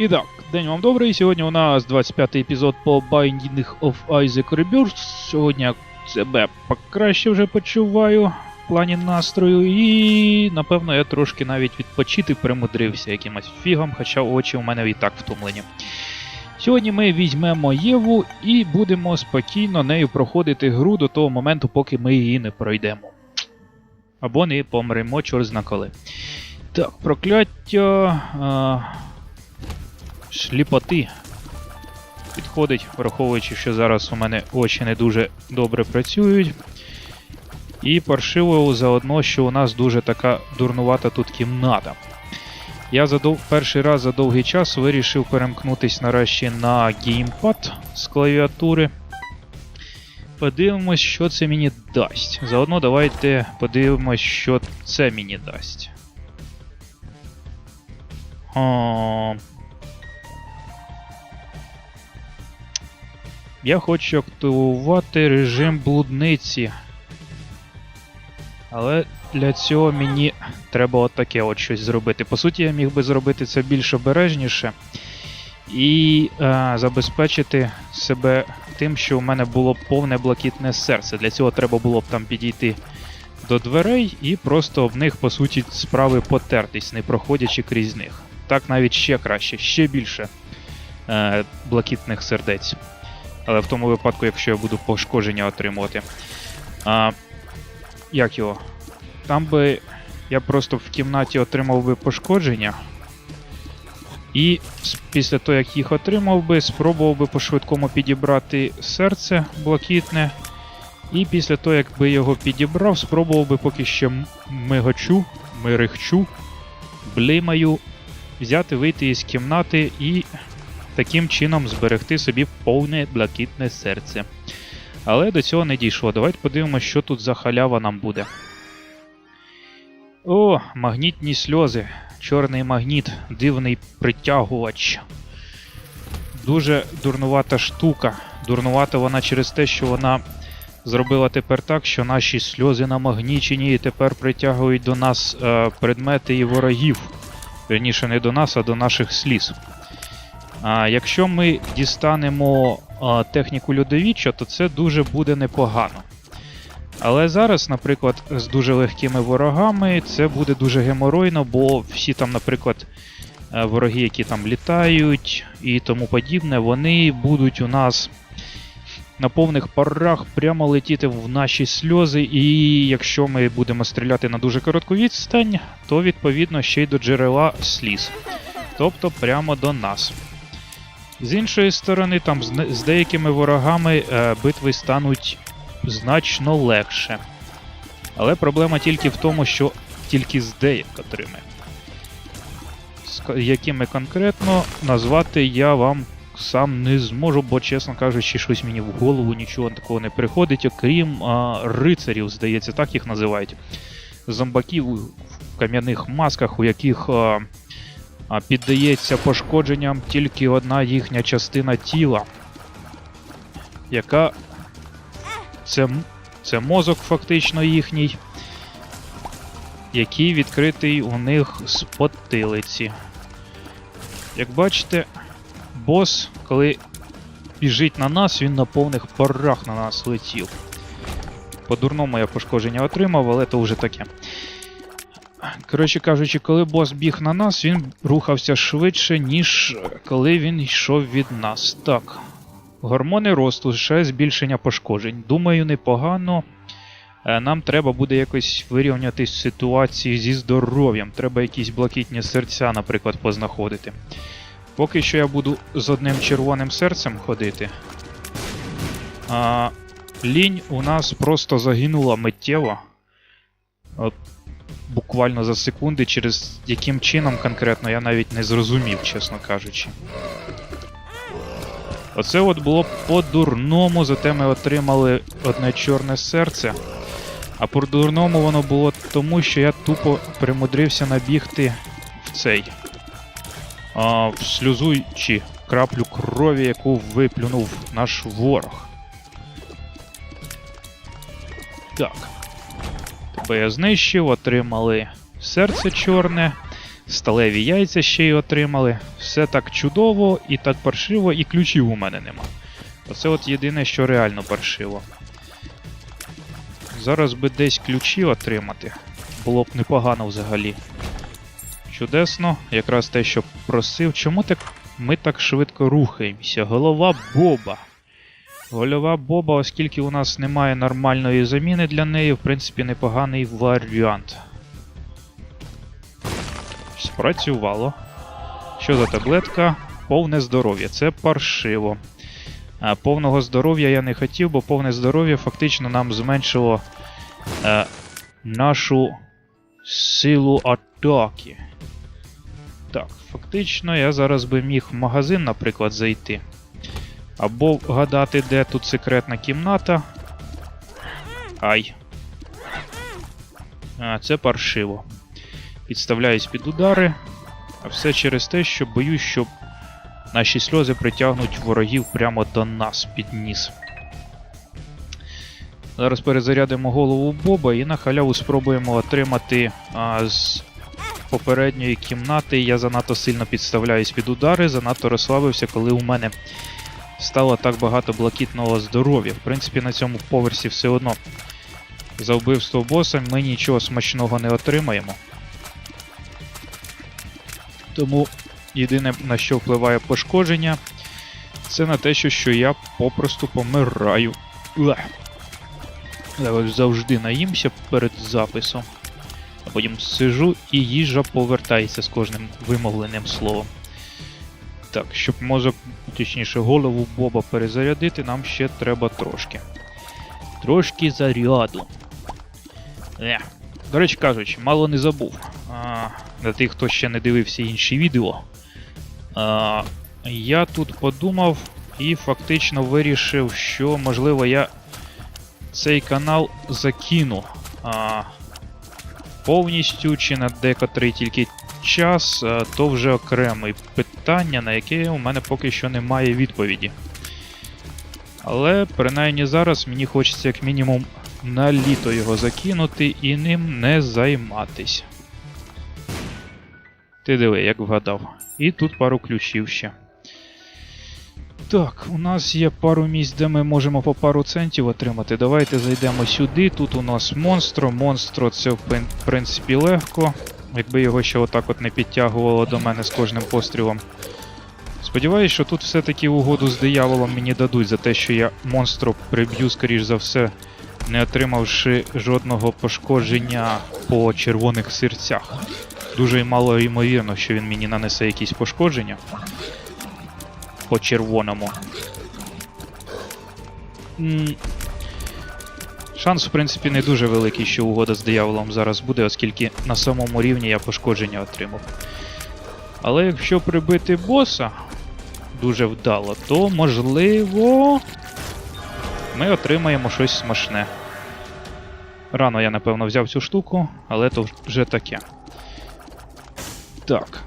І так, день вам добрий. Сьогодні у нас 25-й епізод по Binding of Isaac Rebirth. Сьогодні себе покраще вже почуваю в плані настрою, і напевно я трошки навіть відпочити примудрився якимось фігом, хоча очі у мене і так втомлені. Сьогодні ми візьмемо Єву і будемо спокійно нею проходити гру до того моменту, поки ми її не пройдемо. Або не помремо чорт зна коли. Так, прокляття. А... Шліпоти. Підходить, враховуючи, що зараз у мене очі не дуже добре працюють. І паршиво заодно, що у нас дуже така дурнувата тут кімната. Я задов... перший раз за довгий час вирішив перемкнутись нарешті на геймпад з клавіатури. Подивимось, що це мені дасть. Заодно давайте подивимось, що це мені дасть. О... Я хочу активувати режим блудниці. Але для цього мені треба от таке от щось зробити. По суті, я міг би зробити це більш обережніше і е, забезпечити себе тим, що у мене було повне блакитне серце. Для цього треба було б там підійти до дверей і просто в них, по суті, справи потертись, не проходячи крізь них. Так навіть ще краще, ще більше е, блакитних сердець. Але в тому випадку, якщо я буду пошкодження отримувати. А, Як його? Там би я просто в кімнаті отримав би пошкодження. І після того, як їх отримав би, спробував би по-швидкому підібрати серце блакитне. І після того, як би його підібрав, спробував би поки ще мигачу, мирихчу, блимаю, взяти, вийти із кімнати і таким чином зберегти собі повне блакитне серце. Але до цього не дійшло. Давайте подивимося, що тут за халява нам буде. О, магнітні сльози. Чорний магніт, дивний притягувач. Дуже дурнувата штука. Дурнувата вона через те, що вона зробила тепер так, що наші сльози намагнічені і тепер притягують до нас е, предмети і ворогів. Верніше, не до нас, а до наших сліз. А, якщо ми дістанемо а, техніку льодовіччя, то це дуже буде непогано. Але зараз, наприклад, з дуже легкими ворогами це буде дуже геморойно, бо всі там, наприклад, е, вороги, які там літають і тому подібне, вони будуть у нас на повних парах прямо летіти в наші сльози. І якщо ми будемо стріляти на дуже коротку відстань, то відповідно ще й до джерела сліз. Тобто прямо до нас. З іншої сторони, там з, деякими ворогами е, битви стануть значно легше. Але проблема тільки в тому, що тільки з деякотрими. З якими конкретно назвати я вам сам не зможу, бо, чесно кажучи, щось мені в голову нічого такого не приходить, окрім а, рицарів, здається, так їх називають. Зомбаків в кам'яних масках, у яких. А, а піддається пошкодженням тільки одна їхня частина тіла, яка це, це мозок фактично їхній, який відкритий у них з потилиці. Як бачите, бос, коли біжить на нас, він на повних парах на нас летів. По-дурному я пошкодження отримав, але то вже таке. Коротше кажучи, коли бос біг на нас, він рухався швидше, ніж коли він йшов від нас. Так. Гормони росту, ще збільшення пошкоджень. Думаю, непогано. Е, Нам треба буде якось вирівняти ситуацію зі здоров'ям. Треба якісь блакитні серця, наприклад, познаходити. Поки що я буду з одним червоним серцем ходити. А, лінь у нас просто загинула миттєво. От буквально за секунди, через яким чином конкретно я навіть не зрозумів, чесно кажучи. Оце от було по-дурному, зате ми отримали одне чорне серце. А по-дурному воно було тому, що я тупо примудрився набігти в цей. А, в сльозу чи краплю крові, яку виплюнув наш ворог. Так. Тебе я знищив, отримали серце чорне. Сталеві яйця ще й отримали. Все так чудово і так паршиво, і ключів у мене нема. Оце от єдине, що реально паршиво. Зараз би десь ключі отримати. Було б непогано взагалі. Чудесно, якраз те, що просив. Чому так ми так швидко рухаємося? Голова Боба. Голова Боба, оскільки у нас немає нормальної заміни для неї, в принципі, непоганий варіант. Спрацювало. Що за таблетка? Повне здоров'я. Це паршиво. А, повного здоров'я я не хотів, бо повне здоров'я фактично нам зменшило е, нашу силу атаки. Так, фактично я зараз би міг в магазин, наприклад, зайти. Або вгадати, де тут секретна кімната. Ай. А, це паршиво. Підставляюсь під удари. А все через те, що боюсь, що наші сльози притягнуть ворогів прямо до нас під ніс. Зараз перезарядимо голову Боба і на халяву спробуємо отримати а, з попередньої кімнати. Я занадто сильно підставляюсь під удари, занадто розслабився, коли у мене стало так багато блакитного здоров'я. В принципі, на цьому поверсі все одно за вбивство боса ми нічого смачного не отримаємо. Тому єдине на що впливає пошкодження, це на те, що, я попросту помираю. Ух. Я завжди наїмся перед записом. А потім сижу і їжа повертається з кожним вимовленим словом. Так, щоб мозок, точніше, голову Боба перезарядити, нам ще треба трошки. Трошки заряду. Е. До речі кажучи, мало не забув. А, для тих, хто ще не дивився інші відео. А, я тут подумав і фактично вирішив, що можливо я цей канал закину а, повністю чи на декотрий тільки час, а, то вже окреме питання, на яке у мене поки що немає відповіді. Але принаймні зараз мені хочеться як мінімум на літо його закинути і ним не займатись. Ти диви, як вгадав. І тут пару ключів ще. Так, у нас є пару місць, де ми можемо по пару центів отримати. Давайте зайдемо сюди. Тут у нас монстро. Монстро це в принципі легко. Якби його ще отак от не підтягувало до мене з кожним пострілом. Сподіваюсь, що тут все-таки угоду з дияволом мені дадуть за те, що я монстро приб'ю, скоріш за все, не отримавши жодного пошкодження по червоних серцях. Дуже мало ймовірно, що він мені нанесе якісь пошкодження по червоному. Шанс, в принципі, не дуже великий, що угода з дияволом зараз буде, оскільки на самому рівні я пошкодження отримав. Але якщо прибити боса дуже вдало, то можливо ми отримаємо щось смачне. Рано я, напевно, взяв цю штуку, але то вже таке. Так.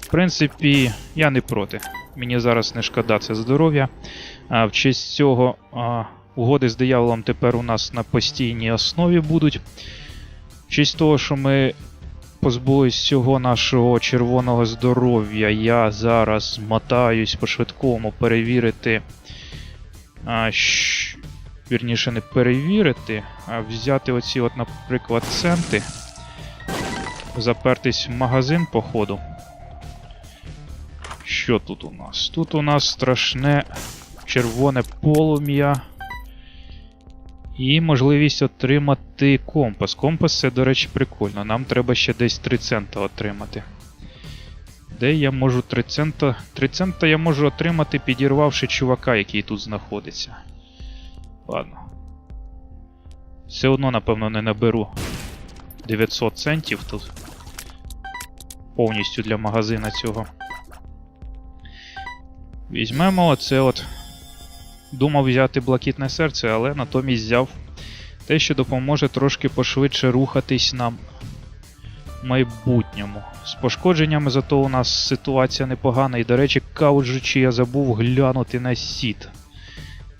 В принципі, я не проти. Мені зараз не шкода це здоров'я. А в честь цього а, угоди з дияволом тепер у нас на постійній основі будуть. В честь того, що ми позбулись всього нашого червоного здоров'я, я зараз мотаюсь по швидкому перевірити. А, щ- Вірніше, не перевірити, а взяти оці, от, наприклад, центи. Запертись в магазин, походу. Що тут у нас? Тут у нас страшне червоне полум'я. І можливість отримати компас. Компас це, до речі, прикольно. Нам треба ще десь 3 цента отримати. Де я можу 3 цента? 3 цента я можу отримати, підірвавши чувака, який тут знаходиться. Ладно. Все одно, напевно, не наберу 900 центів тут. Повністю для магазина цього. Візьмемо оце от. Думав взяти блакитне серце, але натомість взяв те, що допоможе трошки пошвидше рухатись нам майбутньому. З пошкодженнями зато у нас ситуація непогана, і, до речі, кауджучи, я забув глянути на сіт.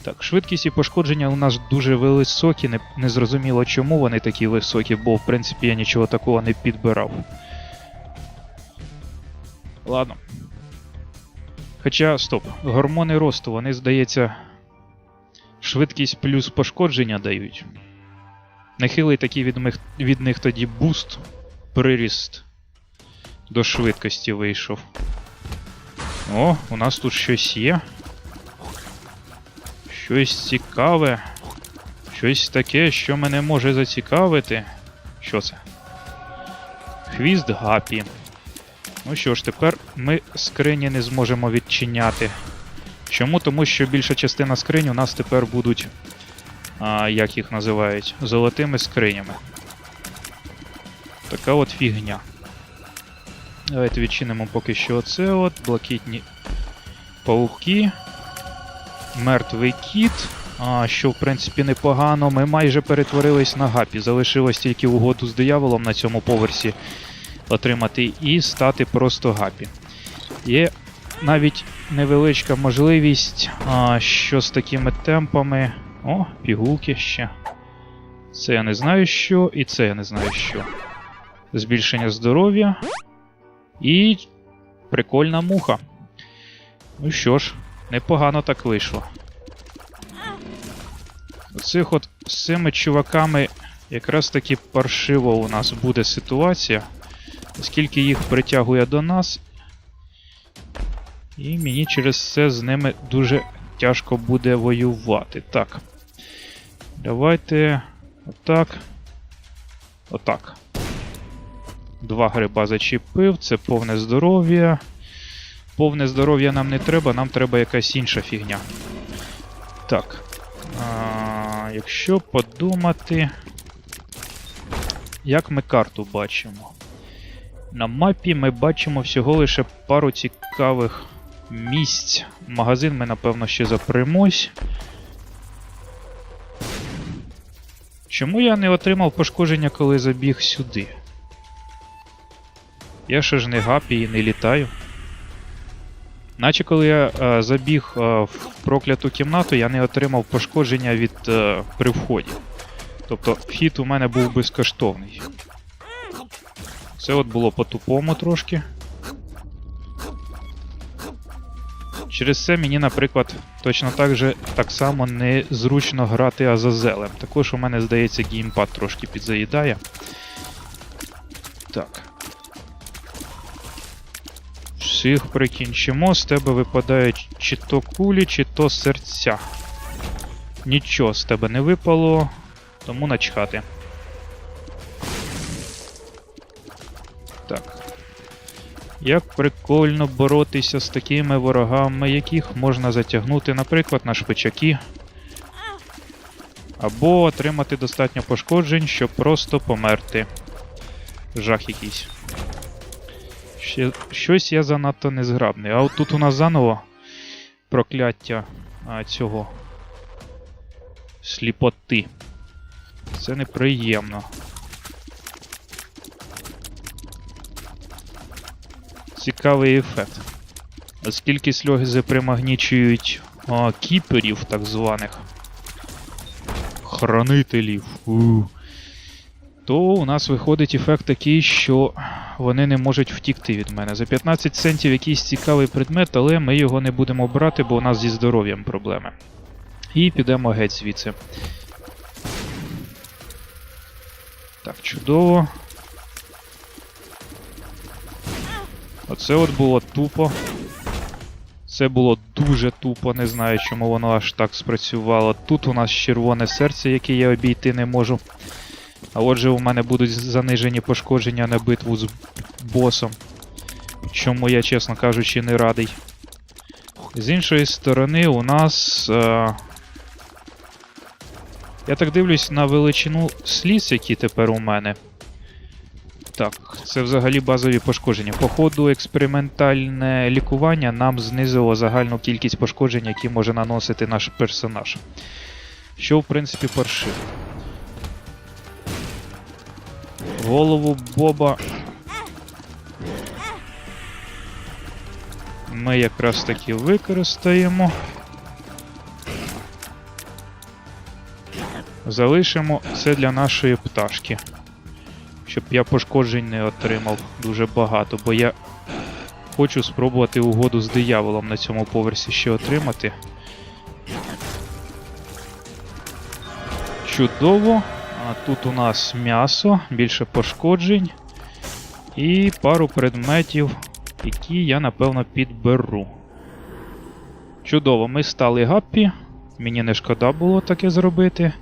Так, швидкість і пошкодження у нас дуже високі, не, не зрозуміло чому вони такі високі, бо в принципі я нічого такого не підбирав. Ладно. Хоча, стоп, гормони росту, вони, здається, швидкість плюс пошкодження дають. Нехилий такий від, них- від них тоді буст, приріст до швидкості вийшов. О, у нас тут щось є. Щось цікаве. Щось таке, що мене може зацікавити. Що це? Хвіст гапі. Ну що ж, тепер ми скрині не зможемо відчиняти. Чому? Тому що більша частина скринь у нас тепер будуть. А, як їх називають? Золотими скринями. Така от фігня. Давайте відчинимо поки що оце от. Блакитні пауки. Мертвий кіт. А, що в принципі непогано. Ми майже перетворились на гапі. Залишилось тільки угоду з дияволом на цьому поверсі отримати і стати просто гапі. Є навіть невеличка можливість, а, що з такими темпами. О, пігулки ще. Це я не знаю що, і це я не знаю що. Збільшення здоров'я. І прикольна муха. Ну що ж, непогано так вийшло. Оцих от з цими чуваками якраз таки паршиво у нас буде ситуація, оскільки їх притягує до нас. І мені через це з ними дуже тяжко буде воювати. Так. Давайте. Отак. Отак. Два гриба зачепив, це повне здоров'я. Повне здоров'я нам не треба, нам треба якась інша фігня. Так. А, якщо подумати. Як ми карту бачимо? На мапі ми бачимо всього лише пару цікавих місць. Магазин ми, напевно, ще запримось. Чому я не отримав пошкодження, коли забіг сюди? Я ще ж не гапі і не літаю. Наче коли я е, забіг е, в прокляту кімнату, я не отримав пошкодження від е, при вході. Тобто вхід у мене був безкоштовний. Це от було по-тупому трошки. Через це мені, наприклад, точно так же так само незручно грати Азазелем. Також у мене, здається, геймпад трошки підзаїдає. Так. Всіх прикінчимо, з тебе випадають чи то кулі, чи то серця. Нічого з тебе не випало, тому начхати. Так. Як прикольно боротися з такими ворогами, яких можна затягнути, наприклад, на шпичаки. Або отримати достатньо пошкоджень, щоб просто померти. Жах якийсь. Ще, щось я занадто незграбний. А от тут у нас заново прокляття а, цього сліпоти. Це неприємно. Цікавий ефект. Оскільки сльози примагнічують а, кіперів, так званих хранителів, у, то у нас виходить ефект такий, що вони не можуть втікти від мене. За 15 центів якийсь цікавий предмет, але ми його не будемо брати, бо у нас зі здоров'ям проблеми. І підемо геть звідси. Так, чудово. Оце от було тупо. Це було дуже тупо, не знаю, чому воно аж так спрацювало. Тут у нас червоне серце, яке я обійти не можу. А отже, у мене будуть занижені пошкодження на битву з босом. Чому я, чесно кажучи, не радий. З іншої сторони, у нас. Е... Я так дивлюсь на величину сліз, які тепер у мене. Так, це взагалі базові пошкодження. По ходу експериментальне лікування нам знизило загальну кількість пошкоджень, які може наносити наш персонаж. Що, в принципі, паршиво. Голову Боба. Ми якраз таки використаємо. Залишимо це для нашої пташки. Щоб я пошкоджень не отримав дуже багато, бо я хочу спробувати угоду з дияволом на цьому поверсі ще отримати. Чудово. А тут у нас м'ясо, більше пошкоджень. І пару предметів, які я напевно підберу. Чудово, ми стали гаппі. Мені не шкода було таке зробити.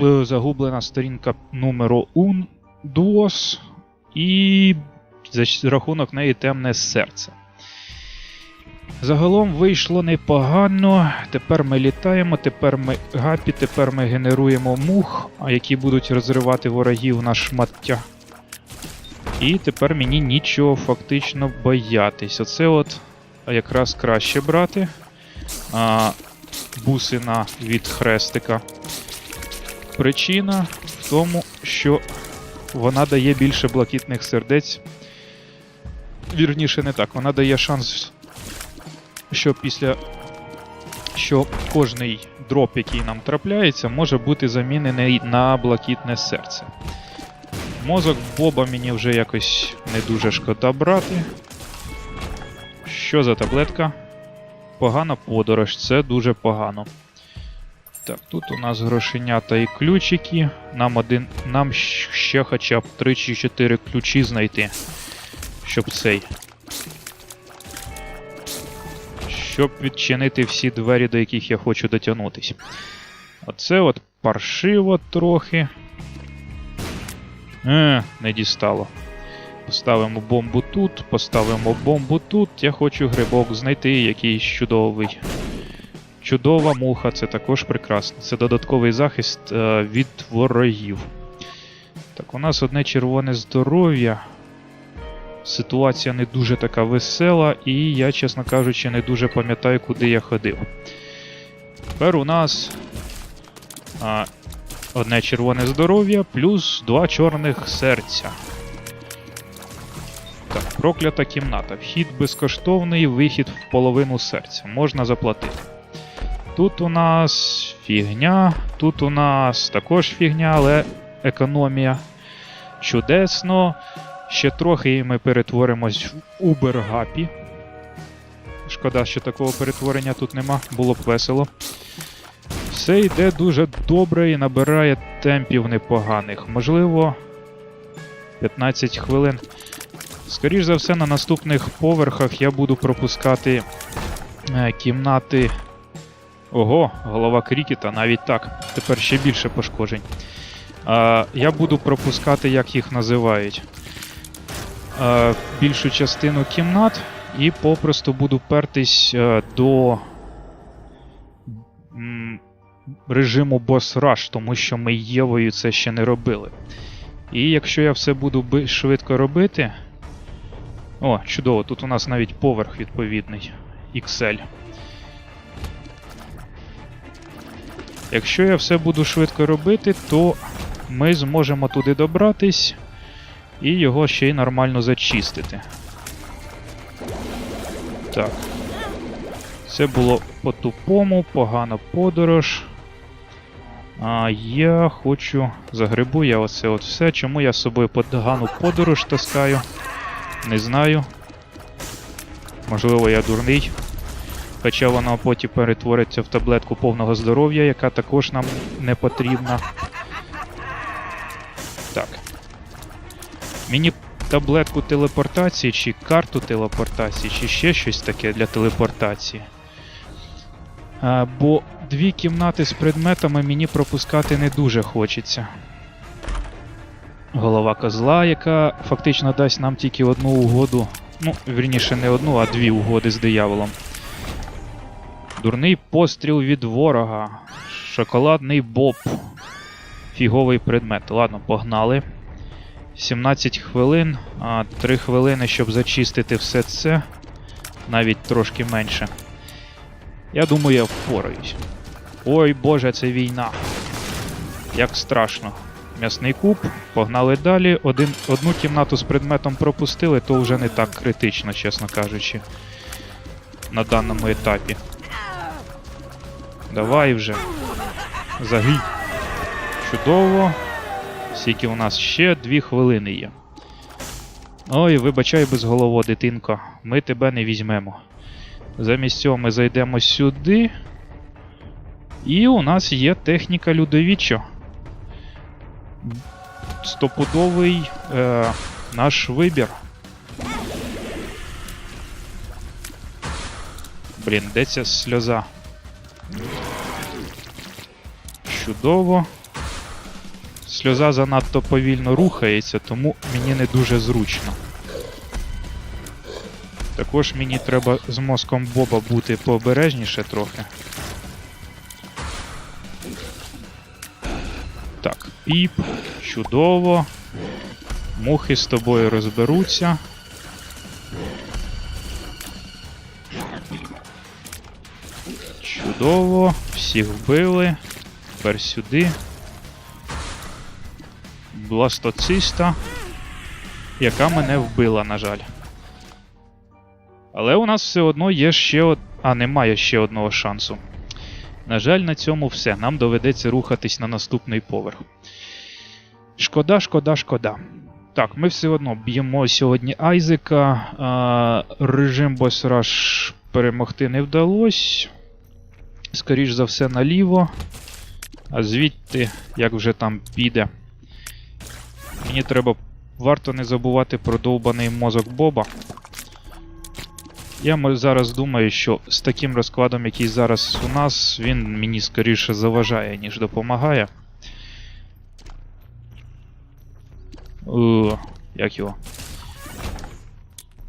Е, Загублена сторінка номеру un DOS. І за рахунок неї темне серце. Загалом вийшло непогано. Тепер ми літаємо, тепер ми гапі, тепер ми генеруємо мух, які будуть розривати ворогів на шмаття. І тепер мені нічого фактично боятись. Оце от якраз краще брати. А, бусина від хрестика. Причина в тому, що вона дає більше блакитних сердець. Вірніше, не так. Вона дає шанс, що після. що кожний дроп, який нам трапляється, може бути замінений на блакитне серце. Мозок Боба мені вже якось не дуже шкода брати. Що за таблетка? Погана подорож, це дуже погано. Так, тут у нас грошенята і ключики. Нам один. Нам ще хоча б 3 чи 4 ключі знайти. Щоб цей. Щоб відчинити всі двері, до яких я хочу дотягнутись. Оце от паршиво трохи. Е, не дістало. Поставимо бомбу тут, поставимо бомбу тут. Я хочу грибок знайти, якийсь чудовий. Чудова муха, це також прекрасно. Це додатковий захист е, від ворогів. Так, у нас одне червоне здоров'я. Ситуація не дуже така весела, і я, чесно кажучи, не дуже пам'ятаю, куди я ходив. Тепер у нас а, одне червоне здоров'я плюс два чорних серця. Так, проклята кімната. Вхід безкоштовний, вихід в половину серця. Можна заплатити. Тут у нас фігня, тут у нас також фігня, але економія. Чудесно. Ще трохи і ми перетворимось в Убергапі. Шкода, що такого перетворення тут нема, було б весело. Все йде дуже добре і набирає темпів непоганих. Можливо, 15 хвилин. Скоріш за все, на наступних поверхах я буду пропускати е, кімнати. Ого, голова крікета, навіть так. Тепер ще більше пошкоджень. А, я буду пропускати, як їх називають. А, більшу частину кімнат і попросту буду пертись е, до режиму Boss Rush, тому що ми Євою це ще не робили. І якщо я все буду швидко робити. О, чудово, тут у нас навіть поверх відповідний. XL. Якщо я все буду швидко робити, то ми зможемо туди добратись і його ще й нормально зачистити. Так. Це було по-тупому, погана подорож. А я хочу. Загребу я оце от все. Чому я з собою погану подорож таскаю? Не знаю. Можливо, я дурний. Хоча воно потім перетвориться в таблетку повного здоров'я, яка також нам не потрібна. Так. Мені таблетку телепортації, чи карту телепортації, чи ще щось таке для телепортації. А, бо дві кімнати з предметами мені пропускати не дуже хочеться. Голова козла, яка фактично дасть нам тільки одну угоду. Ну, вірніше, не одну, а дві угоди з дияволом. Дурний постріл від ворога. Шоколадний боб. Фіговий предмет. Ладно, погнали. 17 хвилин, а 3 хвилини, щоб зачистити все це. Навіть трошки менше. Я думаю, я впораюсь. Ой боже, це війна. Як страшно. М'ясний куб, погнали далі. Один, одну кімнату з предметом пропустили, то вже не так критично, чесно кажучи. На даному етапі. Давай вже. Загиб. Чудово. Скільки у нас ще дві хвилини є. Ой, вибачай безголово, дитинко, ми тебе не візьмемо. Замість цього ми зайдемо сюди. І у нас є техніка Людовічо. Стопудовий е, наш вибір. Блін, де ця сльоза? Чудово. Сльоза занадто повільно рухається, тому мені не дуже зручно. Також мені треба з мозком Боба бути пообережніше трохи. Так, піп, чудово. Мухи з тобою розберуться. Чудово, всіх вбили. Тепер сюди. Бластоциста, яка мене вбила, на жаль. Але у нас все одно є ще од... А, немає ще одного шансу. На жаль, на цьому все. Нам доведеться рухатись на наступний поверх. Шкода, шкода, шкода. Так, ми все одно б'ємо сьогодні Айзека. Режим Босраш перемогти не вдалося. Скоріш за все, наліво. А звідти, як вже там піде. Мені треба. Варто не забувати про довбаний мозок Боба. Я зараз думаю, що з таким розкладом, який зараз у нас, він мені скоріше заважає, ніж допомагає. О, як його?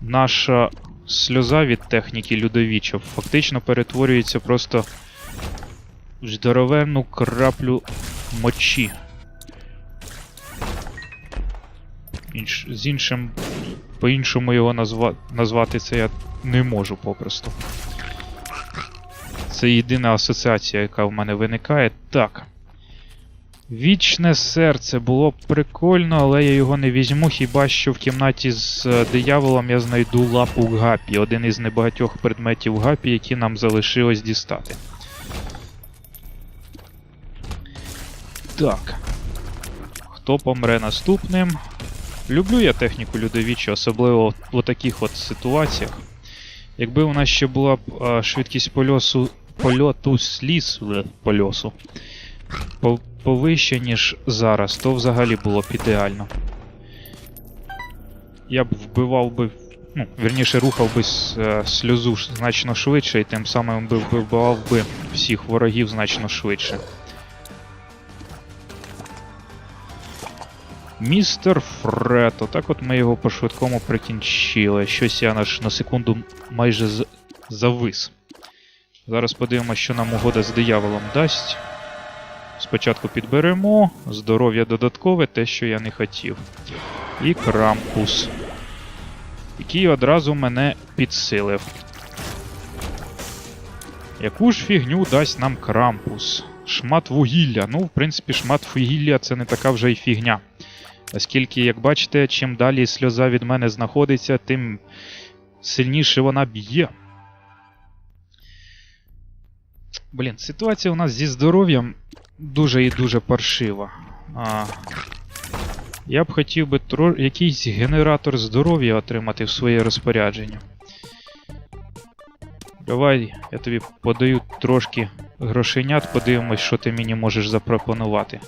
Наша сльоза від техніки Людовіча фактично перетворюється просто здоровенну краплю мочі. Інш... З іншим. По-іншому його назва... назвати це я не можу попросту. Це єдина асоціація, яка в мене виникає. Так. Вічне серце було б прикольно, але я його не візьму, хіба що в кімнаті з е, дияволом я знайду лапу Гапі, один із небагатьох предметів Гапі, які нам залишилось дістати. Так. Хто помре наступним? Люблю я техніку Людовіча, особливо в таких от ситуаціях. Якби у нас ще була б а, швидкість польосу, польоту сліз е, польосу по- повище, ніж зараз, то взагалі було б ідеально. Я б вбивав би. Ну, вірніше рухав би е, сльозу значно швидше, і тим самим би вбивав би всіх ворогів значно швидше. Містер Фред, отак от ми його по-швидкому прикінчили. Щось я наш на секунду майже з- завис. Зараз подивимося, що нам угода з дияволом дасть. Спочатку підберемо. Здоров'я додаткове, те, що я не хотів. І крампус. Який одразу мене підсилив. Яку ж фігню дасть нам крампус? Шмат вугілля. Ну, в принципі, шмат вугілля це не така вже й фігня. Оскільки, як бачите, чим далі сльоза від мене знаходиться, тим сильніше вона б'є. Блін, ситуація у нас зі здоров'ям дуже і дуже паршива. А, я б хотів би тро... якийсь генератор здоров'я отримати в своє розпорядження. Давай, я тобі подаю трошки грошенят, подивимось, що ти мені можеш запропонувати.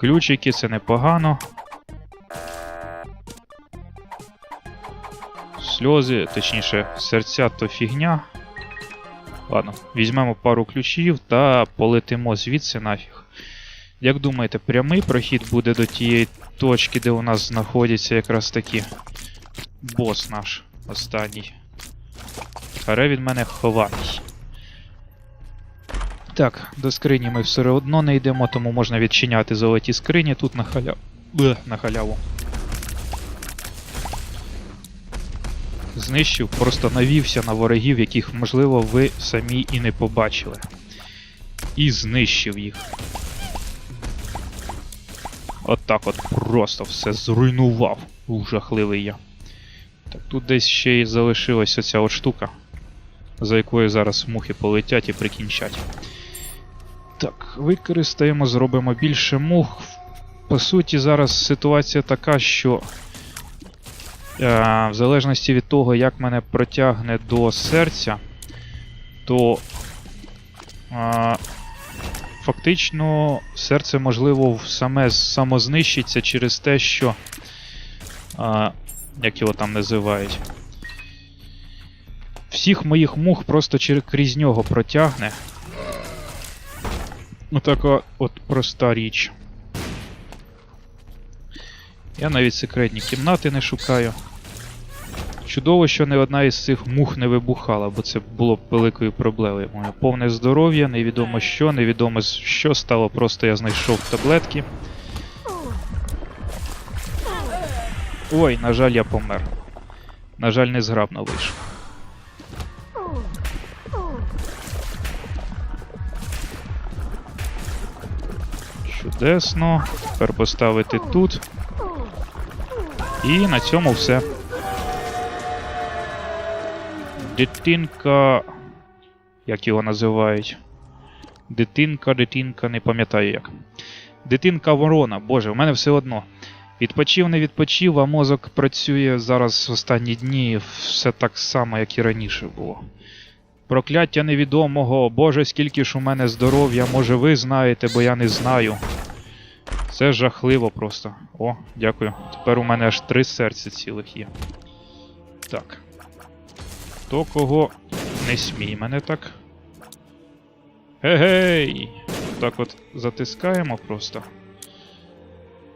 Ключики це непогано. Сльози, точніше, серця то фігня. Ладно, візьмемо пару ключів та полетимо звідси нафіг. Як думаєте, прямий прохід буде до тієї точки, де у нас знаходиться якраз таки бос наш останній. Харе від мене ховатись. Так, до скрині ми все одно не йдемо, тому можна відчиняти золоті скрині тут на. Блeh, на халяву. Знищив, просто навівся на ворогів, яких, можливо, ви самі і не побачили. І знищив їх. От так от просто все зруйнував. Ух, жахливий я. Так тут десь ще й залишилася ця от штука, за якою зараз мухи полетять і прикінчать. Так, використаємо, зробимо більше мух. по суті, зараз ситуація така, що е, в залежності від того, як мене протягне до серця, то е, фактично серце, можливо, саме самознищиться через те, що. Е, як його там називають. Всіх моїх мух просто крізь нього протягне. Ну така от проста річ. Я навіть секретні кімнати не шукаю. Чудово, що не одна із цих мух не вибухала, бо це було б великою проблемою. Моє повне здоров'я, невідомо що, невідомо що стало, просто я знайшов таблетки. Ой, на жаль, я помер. На жаль, незграбно вийшов. Чудесно. Тепер поставити тут. І на цьому все. Дитинка. Як його називають? Дитинка, дитинка, не пам'ятаю як. Дитинка ворона, боже, у мене все одно. Відпочив, не відпочив, а мозок працює зараз в останні дні все так само, як і раніше було. Прокляття невідомого, боже, скільки ж у мене здоров'я, може ви знаєте, бо я не знаю. Це жахливо просто. О, дякую. Тепер у мене аж три серця цілих є. Так. Хто кого не смій мене так. Гей! Так от затискаємо просто.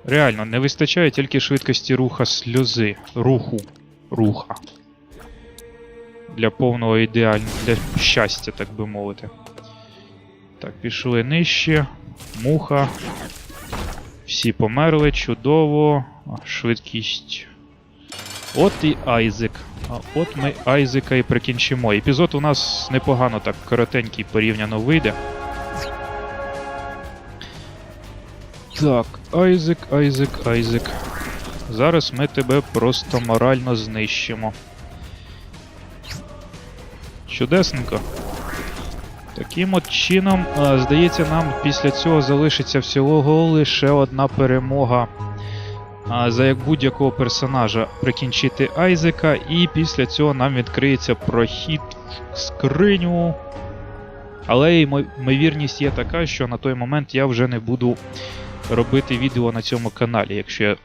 Реально, не вистачає тільки швидкості руха сльози. Руху. Руха. Для повного ідеального, для щастя, так би мовити. Так, пішли нижче. Муха. Всі померли, чудово. Швидкість. От і Айзек. А от ми Айзека і прикінчимо. Епізод у нас непогано так коротенький порівняно вийде. Так, Айзек, Айзек, Айзек. Зараз ми тебе просто морально знищимо. Чудесненько. Таким от чином, здається, нам після цього залишиться всього лише одна перемога. За як будь-якого персонажа прикінчити Айзека, і після цього нам відкриється прохід в скриню. Але ймовірність є така, що на той момент я вже не буду робити відео на цьому каналі, якщо я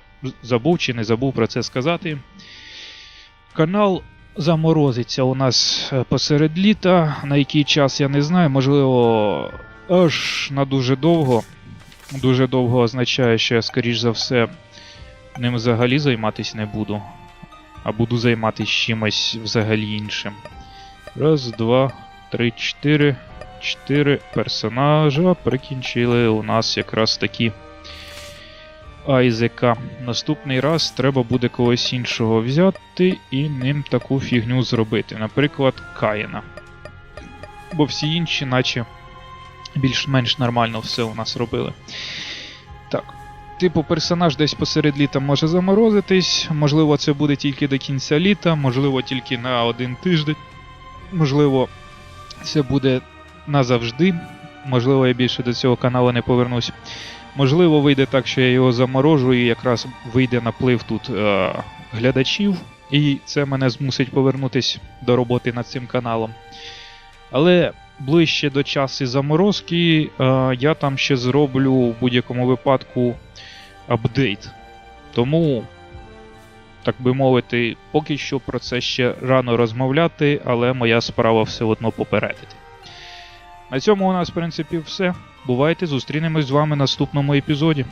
забув чи не забув про це сказати. Канал заморозиться у нас е, посеред літа. На який час я не знаю, можливо, аж на дуже довго. Дуже довго означає, що я, скоріш за все, ним взагалі займатися не буду. А буду займатися чимось взагалі іншим. Раз, два, три, чотири. Чотири персонажа прикінчили у нас якраз такі Айзека. Наступний раз треба буде когось іншого взяти і ним таку фігню зробити. Наприклад, Каїна. Бо всі інші, наче більш-менш нормально все у нас робили. Так. Типу, персонаж десь посеред літа може заморозитись. Можливо, це буде тільки до кінця літа, можливо, тільки на один тиждень. Можливо, це буде назавжди. Можливо, я більше до цього каналу не повернусь. Можливо, вийде так, що я його заморожу, і якраз вийде наплив тут е- глядачів, і це мене змусить повернутись до роботи над цим каналом. Але ближче до часу заморозки е- я там ще зроблю в будь-якому випадку апдейт. Тому, так би мовити, поки що про це ще рано розмовляти, але моя справа все одно попередити. На цьому у нас, в принципі, все. Бувайте, зустрінемось з вами в наступному епізоді.